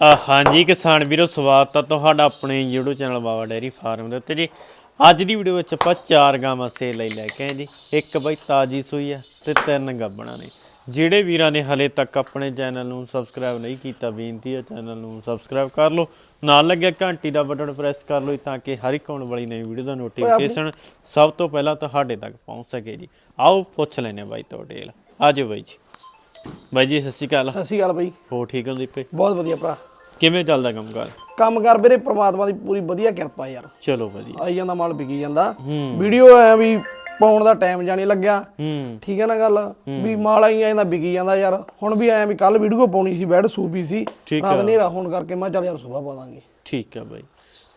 ਹਾਂਜੀ ਕਿਸਾਨ ਵੀਰੋ ਸਵਾਗਤ ਹੈ ਤੁਹਾਡਾ ਆਪਣੇ YouTube channel Baba Dairy Farm ਦੇ ਉੱਤੇ ਜੀ। ਅੱਜ ਦੀ ਵੀਡੀਓ ਵਿੱਚ ਆਪਾਂ ਚਾਰ ਗਾਵਾਂ ਸੇਲ ਲਈ ਲੈ ਕੇ ਆਏ ਜੀ। ਇੱਕ ਬਈ ਤਾਜੀ ਸੂਈ ਹੈ ਤੇ ਤਿੰਨ ਗੱਬਣਾ ਨੇ। ਜਿਹੜੇ ਵੀਰਾਂ ਨੇ ਹਲੇ ਤੱਕ ਆਪਣੇ ਚੈਨਲ ਨੂੰ ਸਬਸਕ੍ਰਾਈਬ ਨਹੀਂ ਕੀਤਾ ਬੇਨਤੀ ਹੈ ਚੈਨਲ ਨੂੰ ਸਬਸਕ੍ਰਾਈਬ ਕਰ ਲਓ। ਨਾਲ ਲੱਗਿਆ ਘੰਟੀ ਦਾ ਬਟਨ ਪ੍ਰੈਸ ਕਰ ਲਓ ਤਾਂ ਕਿ ਹਰ ਇੱਕ ਆਉਣ ਵਾਲੀ ਨਵੀਂ ਵੀਡੀਓ ਦਾ ਨੋਟੀਫਿਕੇਸ਼ਨ ਸਭ ਤੋਂ ਪਹਿਲਾਂ ਤੁਹਾਡੇ ਤੱਕ ਪਹੁੰਚ ਸਕੇ ਜੀ। ਆਓ ਪੁੱਛ ਲੈਨੇ ਬਾਈ ਤੋਂ ਡੇਲ। ਆਜੋ ਬਾਈ ਜੀ। ਬਾਈ ਜੀ ਸਤਿ ਸ਼੍ਰੀ ਅਕਾਲ। ਸਤਿ ਸ਼੍ਰੀ ਅਕਾਲ ਬਾਈ। ਹੋ ਠੀਕ ਹੋ ਦੀਪੇ ਬਹੁਤ ਵਧੀਆ ਭਰਾ। ਕਿਵੇਂ ਚੱਲਦਾ ਕੰਮਕਾਰ? ਕੰਮ ਕਰ ਵੀਰੇ ਪ੍ਰਮਾਤਮਾ ਦੀ ਪੂਰੀ ਵਧੀਆ ਕਿਰਪਾ ਯਾਰ। ਚਲੋ ਵਧੀਆ। ਆਈ ਜਾਂਦਾ ਮਾਲ ਵਿਕੀ ਜਾਂਦਾ। ਵੀਡੀਓ ਐ ਵੀ ਪਾਉਣ ਦਾ ਟਾਈਮ ਜਾਣੀ ਲੱਗਿਆ। ਹੂੰ। ਠੀਕ ਹੈ ਨਾ ਗੱਲ? ਵੀ ਮਾਲ ਆਈ ਜਾਂਦਾ ਵਿਕੀ ਜਾਂਦਾ ਯਾਰ। ਹੁਣ ਵੀ ਐ ਵੀ ਕੱਲ ਵੀਡੀਓ ਪਾਉਣੀ ਸੀ ਬੈਡ ਸੂਪੀ ਸੀ। ਰਾਤ ਹਨੇਰਾ ਹੋਣ ਕਰਕੇ ਮੈਂ ਚੱਲ ਯਾਰ ਸਵੇਰ ਪਾ ਦਾਂਗੇ। ਠੀਕ ਆ ਬਾਈ।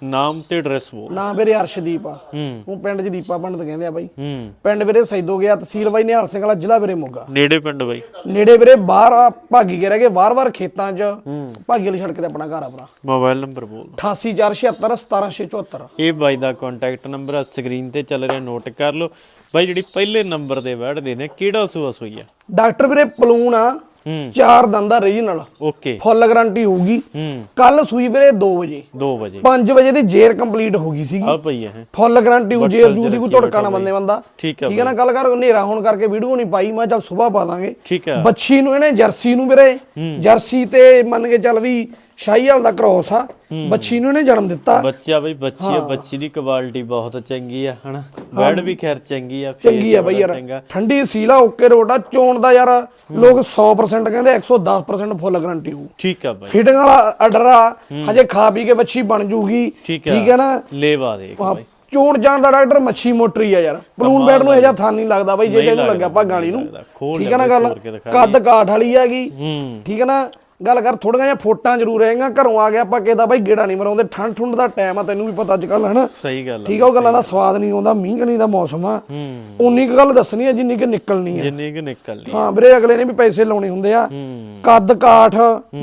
ਨਾਮ ਤੇ ਐਡਰੈਸ ਬੋਲ ਨਾ ਵੀਰੇ ਅਰਸ਼ਦੀਪ ਆ। ਹੂੰ। ਉਹ ਪਿੰਡ ਚ ਦੀਪਾ ਪੰਡਤ ਕਹਿੰਦੇ ਆ ਬਾਈ। ਹੂੰ। ਪਿੰਡ ਵੀਰੇ ਸੈਦੋ ਗਿਆ ਤਹਿਸੀਲ ਬਾਈ ਨਿਹਾਲ ਸਿੰਘ ਵਾਲਾ ਜ਼ਿਲ੍ਹਾ ਵੀਰੇ ਮੋਗਾ। ਨੇੜੇ ਪਿੰਡ ਬਾਈ। ਨੇੜੇ ਵੀਰੇ ਬਾਹਰ ਆ, ਭਾਗੀ ਕੇ ਰਹਿ ਗਏ ਵਾਰ-ਵਾਰ ਖੇਤਾਂ 'ਚ। ਭਾਗੀ ਵਾਲੀ ਸੜਕ ਤੇ ਆਪਣਾ ਘਰ ਆ ਭਰਾ। ਮੋਬਾਈਲ ਨੰਬਰ ਬੋਲ 88476 17674 ਇਹ ਬਾਈ ਦਾ ਕੰਟੈਕਟ ਨੰਬਰ ਆ ਸਕਰੀਨ ਤੇ ਚੱਲ ਰਿਹਾ ਨੋਟ ਕਰ ਲਓ। ਬਾਈ ਜਿਹੜੀ ਪਹਿਲੇ ਨੰਬਰ ਦੇ ਵਰਡ ਦੇ ਨੇ ਕਿਹੜਾ ਸੂਆ ਸੂਈ ਆ? ਡਾਕਟਰ ਵੀਰੇ ਪਲੂਨ ਆ। ਚਾਰ ਦੰਦਾ ਰੀਜਨਲ ਓਕੇ। ਫੁੱਲ ਗਾਰੰਟੀ ਹੋਊਗੀ। ਹੂੰ। ਕੱਲ ਸੂਈ ਵੀਰੇ 2 ਵਜੇ। 2 ਵਜੇ। 5 ਵਜੇ ਦੀ ਜੇਰ ਕੰਪਲੀਟ ਹੋ ਗਈ ਸੀਗੀ। ਆ ਪਈ ਹੈ। ਫੁੱਲ ਗਾਰੰਟੀ ਹੋ ਜੇਰ ਜੂ ਦੀ ਕੋਈ ਧੜਕਾ ਨਾ ਬੰਦੇ ਬੰਦਾ। ਠੀਕ ਹੈ ਨਾ ਗੱਲ ਕਰ ਹਨੇਰਾ ਹੋਣ ਕਰਕੇ ਵੀਡੀਓ ਨਹੀਂ ਪਾਈ ਮੈਂ ਚੱਲ ਸਵੇਰ ਪਾ ਦਾਂਗੇ। ਠੀਕ ਆ। ਬੱਚੀ ਨੂੰ ਇਹਨੇ ਜਰਸੀ ਨੂੰ ਵੀਰੇ। ਜਰਸੀ ਤੇ ਮੰਨ ਕੇ ਚੱਲ ਵੀ ਸ਼ਾਹੀਵਾਲ ਦਾ ਕ੍ਰੋਸ ਆ। ਬੱਚੀ ਨੂੰ ਇਹਨੇ ਜਨਮ ਦਿੱਤਾ। ਬੱਚਾ ਬਈ ਬੱਚੀ ਆ ਬੱਚੀ ਦੀ ਕੁਆਲਿਟੀ ਬਹੁਤ ਚੰਗੀ ਆ ਹਨਾ? ਬੈਡ ਵੀ ਖੈਰ ਚੰਗੀ ਆ ਚੰਗੀ ਆ ਬਈ ਯਾਰ। ਠੰਡੀ ਸੀਲਾ ਓਕੇ ਰੋਡਾ ਚੋਣ ਦਾ ਯਾਰ ਲੋਕ 100% ਕਹਿੰਦੇ 110% ਫੁੱਲ ਗਾਰੰਟੀ ਹੋਊ। ਠੀਕ ਆ ਬਾਈ। ਫਿਟਿੰਗ ਵਾਲਾ ਆਰਡਰ ਆ ਹਜੇ ਖਾ ਪੀ ਕੇ ਬੱਚੀ ਬਣ ਜੂਗੀ। ਠੀਕ ਆ। ਹੈ ਨਾ? ਲੇਵਾ ਦੇਖ ਬਾਈ। ਚੋਣ ਜਾਣ ਦਾ ਡਾਕਟਰ ਮੱਛੀ ਮੋਟਰੀ ਆ ਯਾਰ। ਬਲੂਨ ਬੈਡ ਨੂੰ ਇਹ ਜਿਹਾ ਥਾਂ ਨਹੀਂ ਲੱਗਦਾ ਬਾਈ ਜੇ ਤੈਨੂੰ ਲੱਗਿਆ ਆਪਾਂ ਗਾਲੀ ਨੂੰ। ਠੀਕ ਹੈ ਨਾ ਗੱਲ? ਕੱਦ ਕਾਠ ਵਾਲੀ ਹੈਗੀ। ਹੂੰ। ਠੀਕ ਹੈ ਨਾ? ਗੱਲ ਕਰ ਥੋੜੀਆਂ ਜਿਹਾ ਫੋਟਾਂ ਜ਼ਰੂਰ ਰਹੇਗਾ ਘਰੋਂ ਆ ਗਿਆ ਆਪਾਂ ਕਿਹਦਾ ਬਾਈ ਗੇੜਾ ਨਹੀਂ ਮਰਾਉਂਦੇ ਠੰਡ ਠੁੰਡ ਦਾ ਟਾਈਮ ਆ ਤੈਨੂੰ ਵੀ ਪਤਾ ਅੱਜ ਕੱਲ ਹਨਾ? ਸਹੀ ਗੱਲ ਠੀਕ ਆ ਉਹ ਗੱਲਾਂ ਦਾ ਸਵਾਦ ਨਹੀਂ ਆਉਂਦਾ ਮੀਂਹ ਕਣੀ ਦਾ ਮੌਸਮ ਆ। ਹੂੰ। ਉਨੀ ਕੁ ਗੱਲ ਦੱਸਣੀ ਆ ਜਿੰਨੀ ਕਿ ਨਿਕਲਣੀ ਆ। ਜਿੰਨੀ ਕਿ ਨਿਕਲਣੀ ਹਾਂ ਵੀਰੇ ਅਗਲੇ ਨੇ ਵੀ ਪੈਸੇ ਲਾਉਣੇ ਹੁੰਦੇ ਆ। ਕੱਦ ਕਾਠ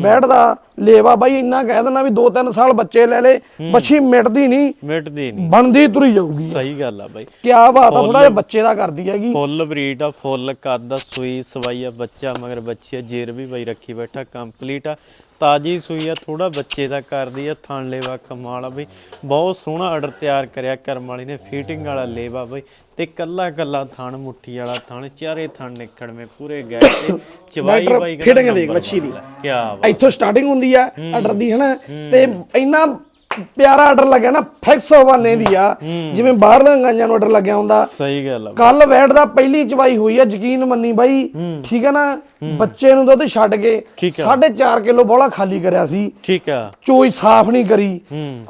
ਬੈਠਦਾ ਲੇਵਾ ਬਾਈ ਇੰਨਾ ਕਹਿ ਦਿੰਦਾ ਵੀ 2-3 ਸਾਲ ਬੱਚੇ ਲੈ ਲੇ ਬੱਚੀ ਮਿਟਦੀ ਨਹੀਂ ਮਿਟਦੀ ਨਹੀਂ। ਬਣਦੀ ਤੁਰੀ ਜਾਊਗੀ। ਸਹੀ ਗੱਲ ਆ ਬਾਈ। ਕਿਆ ਬਾਤ ਆ ਥੋੜਾ ਜਿਹਾ ਬੱਚੇ ਦਾ ਕਰਦੀ ਹੈਗੀ। ਫੁੱਲ ਬਰੀਡ ਆ ਫੁੱਲ ਕੱਦ ਆ ਸੂਈ ਸਵਾਈ ਆ ਬੱਚਾ ਮਗਰ ਬੱਚੀ ਆ ਜੇਰ ਵੀ ਬਾਈ ਰੱਖੀ ਬੈਠਾ ਕੰਪਲੀਟ ਆ। ਤਾਜੀ ਸੂਈ ਆ ਥੋੜਾ ਬੱਚੇ ਦਾ ਕਰਦੀ ਆ ਥਣ ਲੇਵਾ ਕਮਾਲ ਆ ਬਈ। ਬਹੁਤ ਸੋਹਣਾ ਆਰਡਰ ਤਿਆਰ ਕਰਿਆ ਕਰਮ ਵਾਲੀ ਨੇ ਫੀਟਿੰਗ ਵਾਲਾ ਲੇਵਾ ਬਈ। ਤੇ ਕੱਲਾ ਕੱਲਾ ਥਣ ਮੁੱਠੀ ਵਾਲਾ ਥਣ ਚਾਰੇ ਥਣ ਨਿਕੜਵੇਂ ਪੂਰੇ ਗਏ ਤੇ ਚਵਾਈ ਬਾਈ fitting ਦੇਖ ਬੱਚੀ ਦੀ। ਕੀ ਬਾਤ ਇੱਥੋਂ ਸਟਾਰਟਿੰਗ ਹੁੰਦੀ ਆ ਆਰਡਰ ਦੀ ਹਨਾ? ਤੇ ਇੰਨਾ ਪਿਆਰਾ ਆਰਡਰ ਲੱਗਿਆ ਨਾ ਫਿਕਸ ਹੋਵਾਨੇ ਦੀ ਆ। ਜਿਵੇਂ ਬਾਹਰਲੇ ਗਾਂਜਾਂ ਨੂੰ ਆਰਡਰ ਲੱਗਿਆ ਹੁੰਦਾ। ਸਹੀ ਗੱਲ ਆ। ਕੱਲ ਵੈਟ ਦਾ ਪਹਿਲੀ ਚਵਾਈ ਹੋਈ ਆ ਯਕੀਨ ਮੰਨੀ ਬਾਈ। ਠੀਕ ਹੈ ਨਾ? ਬੱਚੇ ਨੂੰ ਦੁੱਧ ਛੱਡ ਕੇ ਠੀਕ 4.5 ਕਿਲੋ ਬੋਲਾ ਖਾਲੀ ਕਰਿਆ ਸੀ। ਠੀਕ ਆ। ਚੋਈ ਸਾਫ਼ ਨਹੀਂ ਕਰੀ।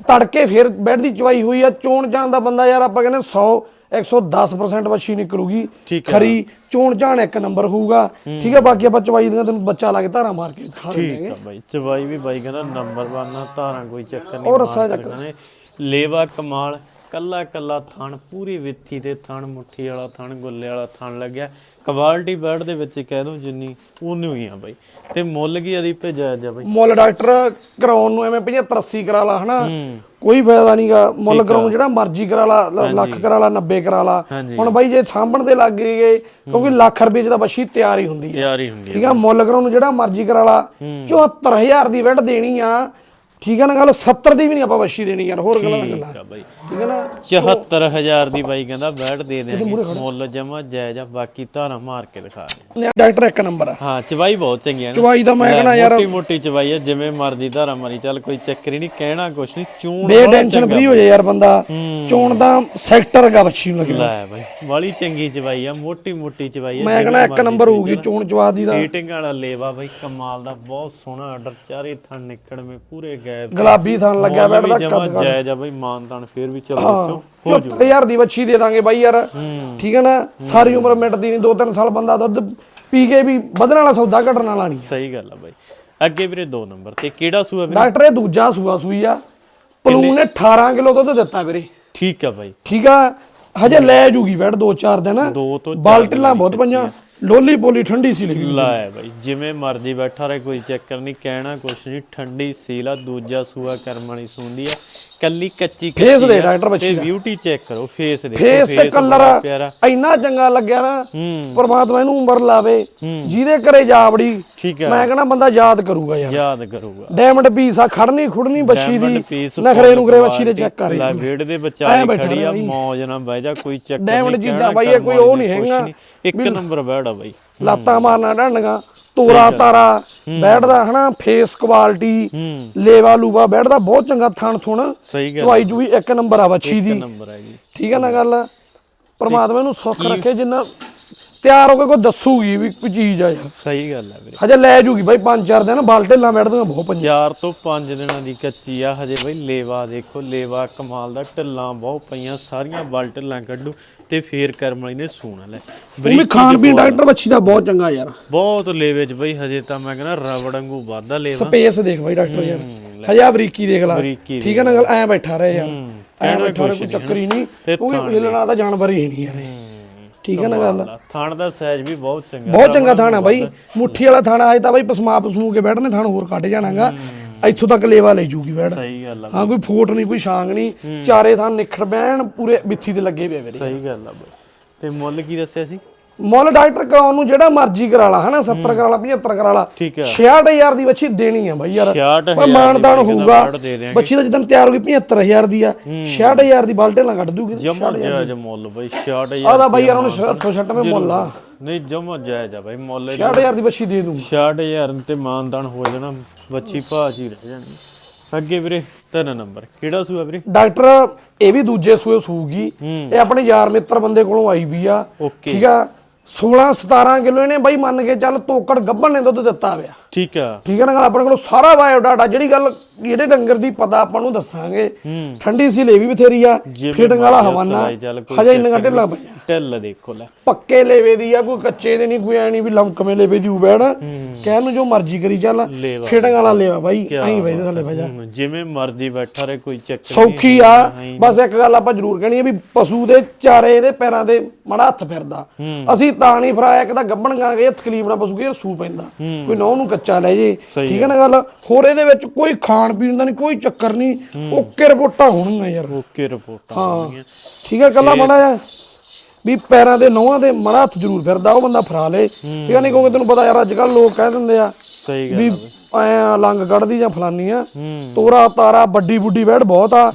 ਤੜਕੇ ਫਿਰ ਬੈੱਡ ਦੀ ਚਵਾਈ ਹੋਈ ਆ ਚੋਣ ਜਾਣ ਦਾ ਬੰਦਾ ਯਾਰ ਆਪਾਂ ਕਹਿੰਦੇ 100 110% ਵੱਛੀ ਨਿਕਲੂਗੀ। ਖਰੀ ਚੋਣ ਜਾਣ ਇੱਕ ਨੰਬਰ ਹੋਊਗਾ। ਠੀਕ ਹੈ ਬਾਕੀ ਆਪਾਂ ਚਵਾਈ ਦੀਆਂ ਤੈਨੂੰ ਬੱਚਾ ਲਾ ਕੇ ਧਾਰਾ ਮਾਰ ਕੇ ਦਿਖਾ ਦਿੰਦੇ ਠੀਕ ਆ ਬਾਈ ਚਵਾਈ ਵੀ ਬਾਈ ਕਹਿੰਦਾ ਨੰਬਰ 1 ਆ ਧਾਰਾਂ ਕੋਈ ਚੱਕਰ ਨਹੀਂ ਉਹ ਰੱਸਾ ਮਾਰ ਕੇ ਦਿਖਾਣੇ। ਲੇਵਾ ਕਮਾਲ ਕੱਲਾ ਕੱਲਾ ਥਣ ਪੂਰੀ ਵਿੱਥੀ ਤੇ ਥਣ ਮੁੱਠੀ ਵਾਲਾ ਥਣ ਗੁੱਲੇ ਵਾਲਾ ਥਣ ਲੱਗਿਆ। ਕੁਆਲਿਟੀ ਬਰਡ ਦੇ ਵਿੱਚ ਕਹਿ ਦੋ ਜਿੰਨੀ ਉਹਨੂੰ ਹੀ ਆ ਬਾਈ। ਤੇ ਮੁੱਲ ਕੀ ਆਦੀ ਭੇਜਿਆ ਜਾ ਬਾਈ? ਮੁੱਲ ਡਾਕਟਰ ਕਰਾਉਣ ਨੂੰ ਐਵੇਂ 75 80 ਕਰਾ ਲਾ ਹਨਾ? ਹੂੰ। ਕੋਈ ਫਾਇਦਾ ਨਹੀਂਗਾ ਮੁੱਲ ਕਰਾਉਣ ਜਿਹੜਾ ਮਰਜ਼ੀ ਕਰਾ ਲਾ ਲੱਖ ਕਰਾ ਲਾ 90 ਕਰਾ ਲਾ। ਹੁਣ ਬਾਈ ਜੇ ਸਾਂਭਣ ਦੇ ਲੱਗ ਗਏ ਕਿਉਂਕਿ ਲੱਖ ਰੁਪਏ 'ਚ ਤਾਂ ਬੱਛੀ ਤਿਆਰ ਹੀ ਹੁੰਦੀ ਹੈ ਤਿਆਰੀ ਹੁੰਦੀ ਠੀਕ ਆ ਮੁੱਲ ਕਰਾਉਣ ਨੂੰ ਜਿਹੜਾ ਮਰਜ਼ੀ ਕਰਾ ਲਾ। 74000 ਦੀ ਵੈਟ ਦੇਣੀ ਆ। ਠੀਕ ਆ ਨਾ ਗੱਲ? 70 ਦੀ ਵੀ ਨਹੀਂ ਆਪਾਂ ਵੱਛੀ ਦੇਣੀ ਯਾਰ ਹੋਰ ਗੱਲਾਂ ਦਾ ਗੱਲਾਂ। ਆ ਬਾਈ। ਠੀਕ ਆ ਨਾ? 74000 ਦੀ ਬਾਈ ਕਹਿੰਦਾ ਬੈਠ ਦੇ ਦੇਣਗੇ ਮੁੱਲ ਜਮਾ ਜਾਇਜ਼ ਆ ਬਾਕੀ ਧਾਰਾਂ ਮਾਰ ਕੇ ਦਿਖਾ ਦੇ। ਡਾਕਟਰ ਇੱਕ ਨੰਬਰ ਆ। ਹਾਂ ਚਵਾਈ ਬਹੁਤ ਚੰਗੀ ਆ ਨਾ। ਚਵਾਈ ਦਾ ਮੈਂ ਕਹਣਾ ਯਾਰ ਮੋਟੀ ਮੋਟੀ ਚਵਾਈ ਆ ਜਿਵੇਂ ਮਰਜ਼ੀ ਧਾਰਾ ਮਾਰੀ ਚੱਲ ਕੋਈ ਚੱਕਰ ਹੀ ਨਹੀਂ ਕਹਿਣਾ ਕੁਛ ਨਹੀਂ ਚੂਣ ਬੇ ਟੈਨਸ਼ਨ ਫ੍ਰੀ ਹੋ ਜਾ ਯਾਰ ਬੰਦਾ। ਚੋਣ ਦਾ ਸੈਕਟਰ ਹੈਗਾ ਬੱਛੀ ਨੂੰ ਲੱਗਿਆ ਲੈ ਬਾਈ ਵਾਲੀ ਚੰਗੀ ਚਵਾਈ ਆ ਮੋਟੀ ਮੋਟੀ ਚਵਾਈ ਆ ਮੈਂ ਕਹਣਾ ਇੱਕ ਨੰਬਰ ਹੋਊਗੀ ਚੋਣ ਚਵਾ ਦੀ ਫੀਟਿੰਗ ਵਾਲਾ ਲੇਵਾ ਬਾਈ ਕਮਾਲ ਦਾ ਬਹੁਤ ਸੋਹਣਾ ਆਰਡਰ ਚਾਰੇ ਥਣ ਨਿਕੜਵੇਂ ਪੂਰੇ ਗੈਪ ਗੁਲਾਬੀ ਥਣ ਲੱਗਿਆ ਬੈਠਦਾ ਜਮਾ ਜਾਇਜ਼ ਆ ਬਾਈ ਮਾਨਤਾਨ ਫੇਰ ਵੀ ਚਲੋ ਵਿੱਚੋਂ ਹੋ ਜੂ। 70000 ਦੀ ਵੱਛੀ ਦੇ ਦਾਂਗੇ ਬਾਈ ਯਾਰ। ਠੀਕ ਹੈ ਨਾ? ਸਾਰੀ ਉਮਰ ਮਿਟਦੀ ਨਹੀਂ ਦੋ ਤਿੰਨ ਸਾਲ ਬੰਦਾ ਦੁੱਧ ਪੀ ਕੇ ਵੀ ਵਧਣ ਵਾਲਾ ਸੌਦਾ ਘਟਣ ਵਾਲਾ ਨਹੀਂ। ਸਹੀ ਗੱਲ ਆ ਬਾਈ। ਅੱਗੇ ਵੀਰੇ 2 ਨੰਬਰ ਤੇ ਕਿਹੜਾ ਸੂਆ ਵੀਰੇ? ਡਾਕਟਰ ਇਹ ਦੂਜਾ ਸੂਆ ਸੂਈ ਆ। ਪਲੂਨ ਨੇ 18 ਕਿਲੋ ਦੁੱਧ ਦਿੱਤਾ ਵੀਰੇ। ਠੀਕ ਆ ਬਾਈ। ਠੀਕ ਆ? ਹਜੇ ਲੈ। ਜੂਗੀ ਵੈਟ ਦੋ ਚਾਰ ਦਿਨ। ਦੋ ਤੋਂ ਬਾਲਟੀਆਂ ਬਹੁਤ ਪਈਆਂ। ਲੋਲੀ ਪੋਲੀ ਠੰਡੀ ਸੀ ਲਈ ਲੈ ਬਾਈ ਜਿਵੇਂ ਮਰਜ਼ੀ ਬੈਠਾ ਰਹੇ ਕੋਈ ਚੱਕਰ ਨਹੀਂ ਕਹਿਣਾ ਕੁਛ ਨਹੀਂ ਠੰਡੀ ਸੀਲਾ ਦੂਜਾ ਸੂਆ ਕਰਮ ਵਾਲੀ ਸੁੰਦੀ ਆ ਕੱਲੀ ਕੱਚੀ ਫੇਸ ਦੇ ਆ, ਡਾਕਟਰ ਬੱਚੀ ਦਾ। ਬਿਊਟੀ ਚੈੱਕ ਕਰੋ ਫੇਸ ਦੇ ਫੇਸ ਤੇ ਕਲਰ ਇੰਨਾ ਚੰਗਾ ਲੱਗਿਆ ਨਾ ਪਰਮਾਤਮਾ ਇਹਨੂੰ ਉਮਰ ਲਾਵੇ ਜਿਹਦੇ ਘਰੇ ਜਾਵੜੀ ਠੀਕ ਹੈ ਮੈਂ ਕਹਿੰਦਾ ਬੰਦਾ ਯਾਦ ਕਰੂਗਾ ਯਾਰ। ਯਾਦ ਕਰੂਗਾ। ਡਾਇਮੰਡ ਪੀਸ ਆ ਖੜਨੀ ਖੁੜਨੀ ਬੱਛੀ ਦੀ ਨਖਰੇ ਨੂੰ ਕਰੇ ਫੁੱਲ ਬੱਛੀ ਦੇ ਚੈੱਕ ਕਰ ਲੈ। ਵੇੜ ਦੇ ਬੈਠਾ ਖੜੀ ਆ ਮੌਜ ਨਾਲ ਬਹਿ ਜਾ ਕੋਈ ਚੱਕਰ Diamond ਨਹੀਂ ਚੀਜ਼ਾਂ ਕਹਿਣਾ ਬਾਈ, ਇਹ ਕੋਈ ਉਹ ਨਹੀਂ ਹੈਗਾ। ਇੱਕ ਨੰਬਰ ਆ ਬਾਈ। ਲਾਤਾਂ ਮਾਰਨਾ ਢੰਡਗਾ ਤੋਰਾ ਤਾਰਾ ਬੈਠਦਾ ਹਨਾ ਫੇਸ ਕੁਆਲਿਟੀ ਲੇਵਾ ਲੂਵਾ ਬੈਠਦਾ ਬਹੁਤ ਚੰਗਾ ਥਣ ਥੁਣ ਚਵਾਈ ਜੂਈ ਇੱਕ ਨੰਬਰ ਆ ਬੱਛੀ ਦੀ। ਨੰਬਰ ਹੈ ਜੀ। ਠੀਕ ਹੈ ਨਾ ਗੱਲ? ਪਰਮਾਤਮਾ ਇਹਨੂੰ ਸੁੱਖ ਰੱਖੇ ਜਿੰਨਾ ਤਿਆਰ ਹੋ ਕੇ ਕੋਈ ਦੱਸੂਗੀ ਵੀ ਕੋਈ ਚੀਜ਼ ਆ ਯਾਰ ਸਹੀ ਗੱਲ ਹੈ ਵੀਰੇ। ਹਜੇ ਲੈ ਜੂਗੀ ਬਾਈ ਪੰਜ ਚਾਰ ਦਿਨ ਬਾਲ ਢਿੱਲਾਂ ਬੈਠਦੀਆਂ ਬਹੁਤ ਪੰਜ। ਚਾਰ ਤੋਂ 5 ਦਿਨਾਂ ਦੀ ਕੱਚੀ ਆ ਹਜੇ ਬਈ ਲੇਵਾ ਦੇਖੋ ਲੇਵਾ ਕਮਾਲ ਦਾ ਢਿੱਲਾਂ ਬਹੁਤ ਪਈਆਂ ਸਾਰੀਆਂ ਬਲ ਢਿੱਲਾਂ ਕੱਢੂ। ਤੇ ਫੇਰ ਕਰਮ ਵਾਲੀ ਨੇ ਸੂਣਾ ਲੈ। ਉਹ ਵੀ ਖਾਣ ਪੀਣ ਡਾਕਟਰ ਬੱਛੀ ਦਾ ਬਹੁਤ ਚੰਗਾ ਯਾਰ। ਬਹੁਤ ਲੇਵੇ ਚ ਬਈ ਹਜੇ ਤਾਂ ਮੈਂ ਕਹਿੰਦਾ ਰਬੜ ਵਾਂਗੂ ਵਾਧਾ ਲੇਵਾ। ਸਪੇਸ ਦੇਖ ਬਾਈ ਡਾਕਟਰ ਯਾਰ। ਹਜੇ ਆ ਬਰੀਕੀ ਦੇਖ ਲੈ। ਬਰੀਕੀ ਠੀਕ ਹੈ ਨਾ ਗੱਲ? ਐ ਬੈਠਾ ਰਹੇ ਯਾਰ। ਐ ਬੈਠਾ ਰਹੇ ਕੋਈ ਚੱਕਰ ਹੀ ਨਹੀਂ। ਕਿਉਂਕਿ ਹਿੱਲਣਾ ਤਾਂ ਜਾਨਵਰ ਹੀ ਨਹੀਂ ਯਾਰ ਇਹ। ਠੀਕ ਹੈ ਨਾ ਗੱਲ? ਥਾਣ ਦਾ ਸਾਈਜ਼ ਵੀ ਬਹੁਤ ਚੰਗਾ। ਬਹੁਤ ਚੰਗਾ ਥਾਣਾ ਬਾਈ। ਮੁੱਠੀ ਵਾਲਾ ਥਾਣਾ ਅਜੇ ਤਾਂ ਬਾਈ ਪਸਮਾ ਪਸਮੂ ਕੇ ਬੈਠਨੇ ਥਾਣ ਹੋਰ ਕੱਢ ਜਾਣਾਗਾ। ਇੱਥੋਂ ਤੱਕ ਲੇਵਾ ਲੈ ਜੂਗੀ ਬੈਠ ਸਹੀ ਗੱਲ ਆ ਹਾਂ ਕੋਈ ਫੋਟ ਨਹੀਂ ਕੋਈ ਛਾਂਗ ਨਹੀਂ। ਚਾਰੇ ਥਾਂ ਨਿਖਰ ਬੈਣ ਪੂਰੇ ਬਿੱਥੀ ਤੇ ਲੱਗੇ ਪਏ ਮੇਰੇ। ਸਹੀ ਗੱਲ ਆ ਬਾਈ। ਤੇ ਮੁੱਲ ਕੀ ਦੱਸਿਆ ਸੀ? ਮੁੱਲ ਡਾਕਟਰ ਕਰਾਉਣ ਨੂੰ ਜਿਹੜਾ ਮਰਜ਼ੀ ਕਰਾ ਲਾ ਹਨਾ? 70 ਕਰਾ ਲਾ 75 ਕਰਾ ਲਾ। ਠੀਕ ਹੈ 66000 ਦੀ ਬੱਚੀ ਦੇਣੀ ਆ ਬਾਈ ਯਾਰ। 66000 ਪਰ ਮਾਨਦਾਨ ਹੋਊਗਾ। ਬੱਚੀ ਦਾ ਜਦੋਂ ਤਿਆਰ ਹੋ ਗਈ 75000 ਦੀ ਆ। 66000 ਦੀ ਬਾਲਟੇ ਨਾਲ ਕੱਢ ਦੂਗੀ ਜਮਾ ਮੁੱਲ ਬਾਈ 66000 ਆਦਾ ਬਾਈ ਯਾਰ ਉਹਨੂੰ ਹੱਥੋਂ ਛੱਟਵੇਂ ਮੁੱਲ ਆ। ਨਹੀਂ ਜਮਾ ਜਾਇਜ਼ ਆ ਬਾਈ ਮੁੱਲ 66000 ਦੀ ਬੱਚੀ ਦੇ ਦੂੰ। 66000 ਤੇ ਮਾਨਦਾਨ ਹੋ ਜਾਣਾ ਬੱਚੀ ਭਾਜ ਹੀ ਰਹਿ ਜਾਣੀ। ਅੱਗੇ ਵੀਰੇ ਤਿੰਨ ਨੰਬਰ ਕਿਹੜਾ ਸੂਆ ਵੀਰੇ? ਡਾਕਟਰ ਇਹ ਵੀ ਦੂਜੇ ਸੂਏ ਸੂਗੀ ਇਹ ਆਪਣੇ ਯਾਰ ਮਿੱਤਰ ਬੰਦੇ ਕੋਲੋਂ ਆਈ ਵੀ ਆ। ਠੀਕ ਆ? 16 17 ਕਿਲੋ ਇਹਨੇ ਬਾਈ ਮੰਨ ਕੇ ਚੱਲ ਤੋਕੜ ਗੱਭਣ ਨੇ ਦੁੱਧ ਦਿੱਤਾ ਪਿਆ ਠੀਕ ਆ। ਠੀਕ ਹੈ ਨਾ ਗੱਲ ਆਪਣੇ ਕੋਲ ਸਾਰਾ ਬਾਇਓ ਡਾਟਾ ਜਿਹੜੀ ਗੱਲ ਜਿਹੜੇ ਡੰਗਰ ਦੀ ਪਤਾ ਆਪਾਂ ਨੂੰ ਦੱਸਾਂਗੇ ਠੰਡੀ ਸੀ ਲੈ ਵੀ ਬਥੇਰੀ ਆ ਫੀਡਿੰਗ ਵਾਲਾ ਹਵਾਨਾ ਹਜੇ ਇੰਨਾ ਢਿੱਲਾ ਪਿਆ। ਢਿੱਲ ਦੇਖੋ ਲੈ। ਪੱਕੇ ਲੇਵੇ ਦੀ ਆ ਕੋਈ ਕੱਚੇ ਦੇ ਨਹੀਂ ਕੋਈ ਐ ਨਹੀਂ ਵੀ ਲੰਕਵੇਂ ਲੇਵੇ ਦੀ ਉਬੈੜ ਕਹਿਣ ਨੂੰ ਜੋ ਮਰਜ਼ੀ ਕਰੀ ਚੱਲ। ਫੀਡਿੰਗ ਵਾਲਾ ਲੇਵਾ ਬਾਈ ਐਂ ਬਈ ਥੱਲੇ ਬਹਿ ਜਾ। ਹਮ, ਜਿਵੇਂ ਮਰਜ਼ੀ ਬੈਠਾ ਰਹੇ ਕੋਈ ਚੱਕਰ ਸੌਖੀ ਆ ਬਸ ਇੱਕ ਗੱਲ ਆਪਾਂ ਜ਼ਰੂਰ ਕਹਿਣੀ ਆ ਵੀ ਪਸ਼ੂ ਦੇ ਚਾਰੇ ਇਹਦੇ ਪੈਰਾਂ ਦੇ ਮੜਾ ਹੱਥ ਫਿਰਦਾ। ਅਸੀਂ ਤਾਂ ਨਹੀਂ ਫਰਾਇਆ ਇੱਕ ਤਾਂ ਗੱਬਣ ਗਾ ਗਏ ਤਕਲੀਫ ਨਾਲ ਪਸ਼ੂ ਕੇ ਸੂ ਪੈਂਦਾ। ਕੋਈ ਨੌ ਨੂੰ ਕੱਚਾ ਲੈ ਜੇ। ਠੀਕ ਹੈ। ਨਾ ਗੱਲ? ਹੋਰ ਇਹਦੇ ਵਿੱਚ ਕੋਈ ਖਾਣ ਪੀਣ ਦਾ ਨਹੀਂ ਕੋਈ ਚੱਕਰ ਨਹੀਂ। ਓਕੇ ਰਿਪੋਰਟਾਂ ਹੋਣਗੀਆਂ ਯਾਰ। ਓਕੇ ਰਿਪੋਰਟਾਂ ਹਾਂ। ਠੀਕ ਹੈ ਕੱਲਾ ਮੜਾ ਆ ਵੀ ਪੈਰਾਂ ਦੇ ਨੌਹਾਂ ਦੇ ਮੜਾ ਹੱਥ ਜ਼ਰੂਰ ਫਿਰਦਾ ਉਹ ਬੰਦਾ ਫਰਾ ਲੇ। ਠੀਕ ਹੈ ਨਹੀਂ ਕਿਉਂਕਿ ਤੈਨੂੰ ਪਤਾ ਯਾਰ ਅੱਜ ਕੱਲ ਲੋਕ ਕਹਿ ਦਿੰਦੇ ਆ ਸਹੀ ਗੱਲ ਵੀ ਐ ਲੰਗ ਕੱਢਦੀ ਜਾਂ ਫਲਾਨੀ ਆ। ਤੋਰਾ ਤਾਰਾ ਵੱਡੀ ਬੁੱਢੀ ਵੈੜ ਬਹੁਤ ਆ।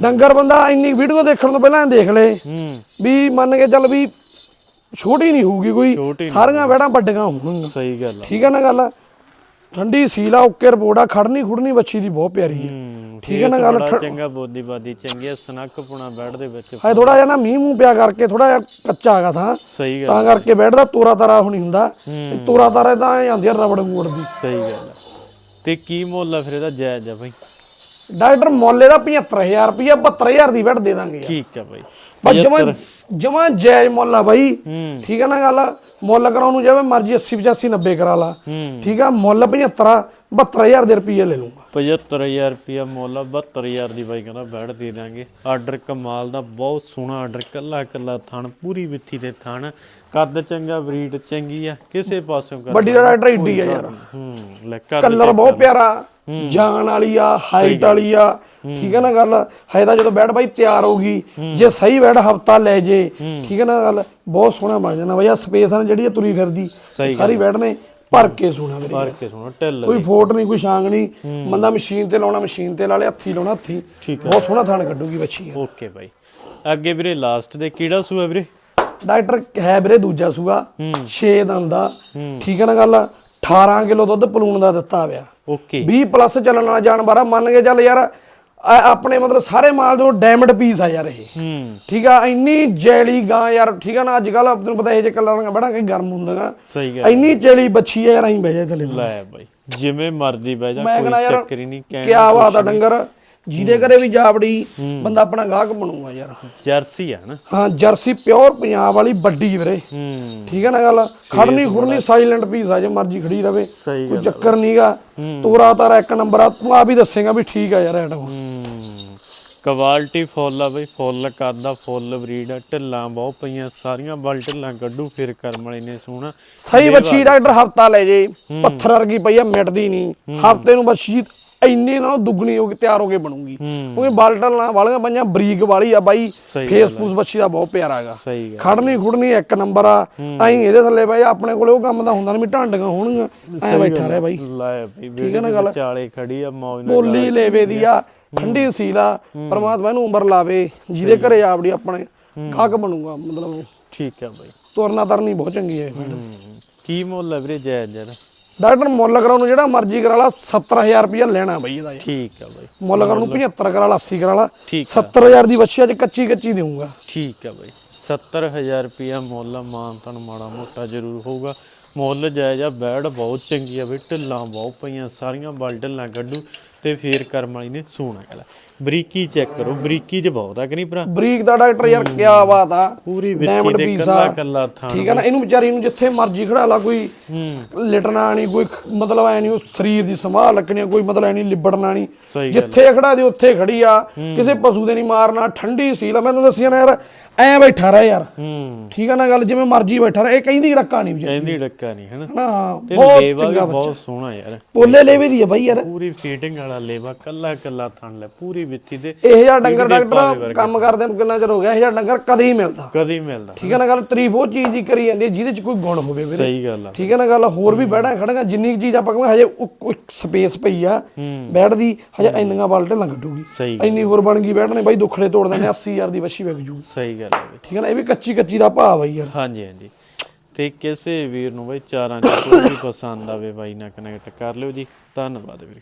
ਡੰਗਰ ਬੰਦਾ ਇੰਨੀ ਵੀਡੀਓ ਦੇਖਣ ਤੋਂ ਪਹਿਲਾਂ ਦੇਖ ਲੇ। ਵੀ ਮੰਨ ਕੇ ਚੱਲ ਵੀ ਛੋਟੀ ਨਹੀਂ ਹੋਊਗੀ ਕੋਈ। ਸਾਰੀਆਂ ਵੈੜਾਂ ਵੱਡੀਆਂ ਹੋਣਗੀਆਂ। ਸਹੀ ਗੱਲ ਠੀਕ ਹੈ ਨਾ ਗੱਲ? ਠੰਡੀ ਸੀਲਾ ਓਕੇ ਰਿਪੋਰਟ ਆ ਖੜਨੀ ਖੁੜਨੀ ਵੱਛੀ ਦੀ ਬਹੁਤ ਪਿਆਰੀ ਹੈ। ਠੀਕ ਹੈ ਨਾ ਗੱਲ? ਚੰਗਾ ਬੋਦੀ ਬਾਦੀ ਚੰਗੀ ਆ, ਸਨੱਖ ਪੁਣਾ ਬੈਡ ਦੇ ਵਿੱਚ ਹਾਏ ਥੋੜਾ ਜਿਹਾ ਨਾ ਮੀਂਹ ਮੂੰਹ ਪਿਆ ਕਰਕੇ ਥੋੜਾ ਜਿਹਾ ਕੱਚਾ ਹੈਗਾ ਥਾਂ। ਸਹੀ ਗੱਲ ਤਾਂ ਕਰਕੇ ਬੈਠਦਾ ਤੋਰਾ ਤਾਰਾ ਹੁਣੀ ਹੁੰਦਾ। ਤੋਰਾ ਤਾਰਾ ਤਾਂ ਐ ਜਾਂਦੀ ਰਬੜ ਮੋੜ ਦੀ। ਸਹੀ ਗੱਲ ਤੇ ਕੀ ਮੁੱਲ ਆ ਫਿਰ ਇਹਦਾ ਜਾਇਜ਼ ਆ ਬਾਈ? ਡਾਕਟਰ ਮੌਲੇ ਦਾ 75000 ਰੁਪਇਆ 72000 ਦੀ ਬੈਠ ਦੇ ਦਾਂਗੇ। ਠੀਕ ਆ ਬਾਈ। ਬਸ ਜਮਾ ਜਮਾ ਜਾਇਜ਼ ਮੁੱਲ ਬਾਈ। ਠੀਕ ਹੈ ਨਾ ਗੱਲ? ਮੁੱਲ ਕਰਾਉਣ ਨੂੰ ਜਿਵੇਂ ਮਰਜ਼ੀ 80 85 90 ਕਰਾ ਲਾ। ਠੀਕ ਆ? ਮੁੱਲ 75 ਆ। 72000 ਦੇ ਰੁਪਏ ਲੈ ਲੂੰਗਾ 75000 ਰੁਪਿਆ ਮੁੱਲ ਆ 72000 ਦੀ ਬਾਈ ਕਹਿੰਦਾ ਬੈਡ ਦੇ ਦਾਂਗੇ ਆਰਡਰ ਕਮਾਲ ਦਾ ਬਹੁਤ ਸੋਹਣਾ ਆਰਡਰ ਕੱਲਾ ਕੱਲਾ ਥਣ ਪੂਰੀ ਵਿੱਥੀ ਦੇ ਥਣ। ਕੱਦ ਚੰਗਾ ਬਰੀਡ ਚੰਗੀ ਆ ਕਿਸੇ ਪਾਸੋਂ ਕਰ ਵੱਡੀ ਦਾ ਡਾਕਟਰ ਏਡੀ ਆ ਯਾਰ। ਹੂੰ ਲੈ ਕਰ ਕਲਰ ਬਹੁਤ ਪਿਆਰਾ ਜਾਨ ਵਾਲੀ ਆ ਹਾਈਟ ਵਾਲੀ ਆ। ਠੀਕ ਹੈ ਨਾ ਗੱਲ? ਹਜੇ ਤਾਂ ਜਦੋਂ ਬੈਡ ਬਾਈ ਤਿਆਰ ਹੋਊਗੀ ਜੇ ਸਹੀ ਬੈਡ ਹਫਤਾ ਲੈ ਜੇ। ਠੀਕ ਹੈ ਨਾ ਗੱਲ? ਬਹੁਤ ਸੋਹਣਾ ਬਣ ਜਾਣਾ ਬਈ ਆ ਸਪੇਸ ਆ ਜਿਹੜੀ ਤੁਰੀ ਫਿਰਦੀ ਸਾਰੀ ਬੈਡ ਨੇ। ਭਰ ਕੇ ਸੋਹਣਾ ਵੀਰੇ। ਮਾਰ ਕੇ ਸੁਣੋ ਢਿੱਲ ਕੋਈ ਫੋਟ ਨਹੀਂ ਕੋਈ ਛਾਂਗ ਨਹੀਂ। ਬੰਦਾ ਮਸ਼ੀਨ ਤੇ ਲਾਉਣਾ ਮਸ਼ੀਨ ਤੇ ਲਾ ਲੇ ਹੱਥੀ ਲਾਉਣਾ ਹੱਥੀ। ਬਹੁਤ ਸੋਹਣਾ ਥਾਣ ਕੱਢੂਗੀ ਬੱਚੀ। ਓਕੇ ਬਾਈ। ਅੱਗੇ ਵੀਰੇ ਲਾਸਟ ਦੇ ਕਿਹੜਾ ਸੂਆ ਵੀਰੇ? ਡਾਕਟਰ ਹੈ ਵੀਰੇ ਦੂਜਾ ਸੂਆ 6 ਦੰਦ ਦਾ। ਠੀਕ ਹੈ ਨਾ ਗੱਲ? 18 ਕਿਲੋ ਦੁੱਧ ਪਲੂਣ ਦਾ ਦਿੱਤਾ ਪਿਆ ਓਕੇ। 20 ਪਲੱਸ ਚੱਲਣ ਵਾਲਾ ਜਾਨਵਰ ਆ। ਮੰਨ ਕੇ ਚੱਲ ਯਾਰ ਆਪਣੇ ਮਤਲਬ ਸਾਰੇ ਮਾਲ ਦੇ ਡਾਇਮੰਡ ਪੀਸ ਆ ਯਾਰ ਇਹ। ਠੀਕ ਆ ਇੰਨੀ ਜੈਲੀ ਗਾਂ ਯਾਰ ਠੀਕ ਆ ਨਾ ਅੱਜ ਕੱਲ ਤੈਨੂੰ ਪਤਾ ਇਹ ਜੇ ਕਲਰਾਂ ਬੜਾ ਕਿ ਗਰਮ ਹੁੰਦਾਗਾ ਸਹੀ ਗੱਲ ਇੰਨੀ ਜੈਲੀ ਬੱਚੀ ਆ ਯਾਰ ਅਸੀਂ ਬਹਿ ਜਾ ਥੱਲੇ। ਲੈ ਬਾਈ ਜਿਵੇਂ ਮਰਜ਼ੀ ਬਹਿ ਜਾ ਕੋਈ ਚੱਕਰ ਹੀ ਨਹੀਂ ਕਹਿਣ ਕਿਆ ਬਾਤ ਆ ਡੰਗਰ। ਜਿਹਦੇ ਘਰੇ ਵੀ ਜਾਵੜੀ ਬੰਦਾ ਆਪਣਾ ਗਾਹਕ ਬਣੂਗਾ ਯਾਰ। ਜਰਸੀ ਆ ਨਾ। ਹਾਂ ਜਰਸੀ ਪਿਓਰ ਪੰਜਾਬ ਵਾਲੀ ਵੱਡੀ ਵੀਰੇ। ਠੀਕ ਹੈ ਨਾ ਗੱਲ? ਖੜਨੀ ਖੁੜਨੀ ਸਾਇਲੈਂਟ ਪੀਸ ਆ ਜੇ ਮਰਜ਼ੀ ਖੜੀ ਰਵੇ। ਕੋਈ ਚੱਕਰ ਨਹੀਂਗਾ ਤੋਰਾ ਤਾਰਾ ਇੱਕ ਨੰਬਰ ਆ ਤੂੰ ਆ ਵੀ ਦੱਸੇਗਾ ਵੀ ਠੀਕ ਆ ਯਾਰ ਐਟਮ ਹੂੰ। ਕੁਆਲਿਟੀ ਫੁੱਲ ਆ ਬਈ ਫੁੱਲ ਕਰਦਾ ਫੁੱਲ ਬਰੀਡ ਆ ਢਿੱਲਾਂ ਬਹੁਤ ਪਈਆਂ ਸਾਰੀਆਂ ਬਲ ਢਿੱਲਾਂ ਕੱਢੂ ਫਿਰ ਕਰਮ ਵਾਲੇ ਨੇ ਸੋਹਣਾ। ਸਹੀ ਬੱਚੀ ਡਾਕਟਰ ਹਫਤਾ ਲੈ ਜੇ ਪੱਥਰ ਵਰਗੀ ਪਈ ਆ ਮਿਟਦੀ ਨਹੀਂ ਹਫ਼ਤੇ ਨੂੰ ਬੱਚੀ ਇੰਨੀ ਨਾਲੋਂ ਦੁੱਗਣੀ ਹੋ ਕੇ ਤਿਆਰ ਹੋ ਕੇ ਬਣੂਗੀ। ਹੂੰ। ਕਿਉਂਕਿ ਬਾਲਟਲ ਨਾਲ ਵਾਲੀਆਂ ਪੰਜਾਂ ਬਰੀਕ ਵਾਲੀ ਆ ਬਾਈ। ਫੇਸ ਫੂਸ ਬੱਚੀ ਦਾ ਬਹੁਤ ਪਿਆਰਾ ਹੈਗਾ। ਖੜਨੀ ਖੁੜਨੀ ਇੱਕ ਨੰਬਰ ਆ। ਐਂ ਇਹਦੇ ਥੱਲੇ ਬਾਈ ਆਪਣੇ ਕੋਲੇ ਉਹ ਕੰਮ ਤਾਂ ਹੁੰਦਾ ਨਹੀਂ ਢਾਂਡੀਆਂ ਹੋਣਗੀਆਂ। ਐ ਬੈਠਾ ਰਹਿ ਬਾਈ। ਠੀਕ ਹੈ ਨਾ ਗੱਲ? ਚਾਲੇ ਖੜੀ ਆ ਮੌਜ ਨਾਲ ਬੋਲੀ ਲੇਵੇ ਦੀ ਆ। ਠੰਡੀ ਸੀਲ ਆ ਪਰਮਾਤਮਾ ਇਹਨੂੰ ਉਮਰ ਲਾਵੇ ਜਿਹਦੇ ਘਰੇ ਆਪੜੀ ਆਪਣੇ ਗਾਹਕ ਬਣੂਗਾ ਮਤਲਬ ਠੀਕ ਆ ਬਈ। ਤੁਰਨਾ ਤਰਨੀ ਬਹੁਤ ਚੰਗੀ ਹੈ। ਹੂੰ। ਕੀ ਮੁੱਲ ਹੈ ਵੀਰੇ ਜਾਇਜ਼ ਜਰਾ ਡਾਕਟਰ ਮੁੱਲ ਕਰਾਉਣ ਨੂੰ ਜਿਹੜਾ ਮਰਜ਼ੀ ਕਰਾ ਲਾ 70000 ਰੁਪਇਆ ਲੈਣਾ ਬਈ ਇਹਦਾ। ਠੀਕ ਆ ਬਈ। ਮੁੱਲ ਕਰਾਉਣ ਨੂੰ 75 ਕਰਾ ਲਾ 80 ਕਰਾ ਲਾ। ਠੀਕ 70000 ਦੀ ਬੱਚੀ ਅੱਜ ਕੱਚੀ ਕੱਚੀ ਦੇਊਂਗਾ। ਠੀਕ ਆ ਬਈ। 70000 ਰੁਪਿਆ ਮੁੱਲ ਆ, ਮਾਨ ਤੁਹਾਨੂੰ ਮਾੜਾ ਮੋਟਾ ਜ਼ਰੂਰ ਹੋਊਗਾ। ਮੁੱਲ ਜਾਇਜ਼ ਆ ਬੈੜ ਬਹੁਤ ਚੰਗੀ ਆ ਬਈ ਢਿੱਲਾਂ ਬਹੁਤ ਪਈਆਂ ਸਾਰੀਆਂ ਬਲ ਢਿੱਲਾਂ ਕੱਢੂ ਤੇ ਫੇਰ ਕਰਮ ਵਾਲੀ ਨੇ ਸੋਹਣਾ ਕਲਾ ਬਰੀਕੀ ਚੈੱਕ ਕਰੋ ਬਰੀਕੀ ਚ ਬਹੁਤ ਆ ਕਿ ਨਹੀਂ ਭਰਾ? ਬਰੀਕ ਦਾ ਡਾਕਟਰ ਯਾਰ ਕੀ ਬਾਤ ਆ। ਪੂਰੀ ਵਿੱਚੀ ਦੇ ਕੱਲਾ ਆ। ਕੱਲਾ ਥਾਂ ਠੀਕ ਹੈ ਨਾ ਇਹਨੂੰ ਵਿਚਾਰੀ ਨੂੰ ਜਿੱਥੇ ਮਰਜ਼ੀ ਖੜਾ ਲਾ ਕੋਈ ਲਿਟਣਾ ਨਹੀਂ ਕੋਈ ਮਤਲਬ ਐ ਨਹੀਂ ਉਹ ਸਰੀਰ ਦੀ ਸੰਭਾਲ ਰੱਖਣੀ ਆ, ਕੋਈ ਮਤਲਬ ਐ ਨਹੀਂ ਲਿਬੜਨਾ ਨਹੀਂ। ਜਿੱਥੇ ਖੜਾ ਦੀ ਉੱਥੇ ਖੜੀ ਆ। ਕਿਸੇ ਪਸ਼ੂ ਦੇ ਨਹੀਂ ਮਾਰਨਾ ਠੰਡੀ ਸੀਲ ਆ। ਮੈਂ ਤੁਹਾਨੂੰ ਦੱਸਿਆ ਨਾ ਯਾਰ ਐ ਬੈਠਾ ਰਹਿ ਯਾਰ। ਹੂੰ। ਠੀਕ ਹੈ ਨਾ ਗੱਲ ਜਿਵੇਂ ਮਰਜ਼ੀ ਬੈਠਾ ਰਹਿ ਇਹ ਕਹਿੰਦੀ ਡੱਕਾ ਨਹੀਂ ਵਿਚਾਰੀ। ਕਹਿੰਦੀ ਡੱਕਾ ਨਹੀਂ ਹਨਾ? ਤੇ ਬਹੁਤ ਲੇਵਾ ਵੀ ਚੰਗਾ ਬਹੁਤ ਬੱਚਾ ਸੋਹਣਾ ਯਾਰ। ਪੋਲੇ ਲੇਵੇ ਦੀ ਆ ਬਾਈ ਯਾਰ। ਪੂਰੀ ਫੀਟਿੰਗ ਵਾਲਾ ਲੇਵਾ ਕੱਲਾ ਕੱਲਾ ਥਣ ਲੈ ਪੂਰੀ ਵਿੱਥੀ ਦੇ। ਇਹ ਜਿਹਾ ਡੰਗਰ ਡਾਕਟਰ ਕੰਮ ਕਰਦੇ ਨੂੰ ਕਿੰਨਾ ਚਿਰ ਹੋ ਗਿਆ ਇਹ ਜਿਹਾ ਡੰਗਰ ਕਦੇ ਹੀ ਮਿਲਦਾ। ਕਦੀ ਮਿਲਦਾ ਠੀਕ ਹੈ ਨਾ ਗੱਲ ਤਾਰੀਫ ਉਹ ਚੀਜ਼ ਦੀ ਕਰੀ ਜਾਂਦੀ ਹੈ ਜਿਹਦੇ ਚ ਕੋਈ ਗੁਣ ਹੋਵੇ ਵੀਰੇ। ਸਹੀ ਗੱਲ ਆ। ਠੀਕ ਹੈ ਨਾ ਗੱਲ ਹੋਰ ਵੀ ਬੈਠਾ ਖੜਾਂਗਾ ਜਿੰਨੀ ਕੁ ਚੀਜ਼ ਆਪਾਂ ਕਹਾਂਗੇ ਹਜੇ ਉਹ ਸਪੇਸ ਪਈ ਆ। ਬੈਠ ਦੀ ਹਜੇ ਇੰਨੀਆਂ ਬਾਲਟੇ ਲੰਘਟੂਗੀ ਸਹੀ ਇੰਨੀ ਹੋਰ ਬਣ ਗਈ ਬੈਠਣੇ ਬਾਈ ਦੁੱਖੜੇ ਤੋੜ ਦਿੰਦੇ 80000 ਦੀ ਵੱਛੀ ਵਿਕ ਜੂ। ਸਹੀ ਗੱਲ ਹੈ ਬਈ। ਠੀਕ ਹੈ ਨਾ ਇਹ ਵੀ ਕੱਚੀ ਕੱਚੀ ਦਾ ਭਾਅ ਬਾਈ ਯਾਰ। ਹਾਂਜੀ ਹਾਂਜੀ। ਤੇ ਕਿਸੇ ਵੀਰ ਨੂੰ ਬਈ ਚਾਰਾਂ ਚ ਕੋਈ ਵੀ ਪਸੰਦ ਆਵੇ ਬਾਈ ਨਾਲ ਕਨੈਕਟ ਕਰ ਲਿਓ ਜੀ। ਧੰਨਵਾਦ ਵੀਰੇ।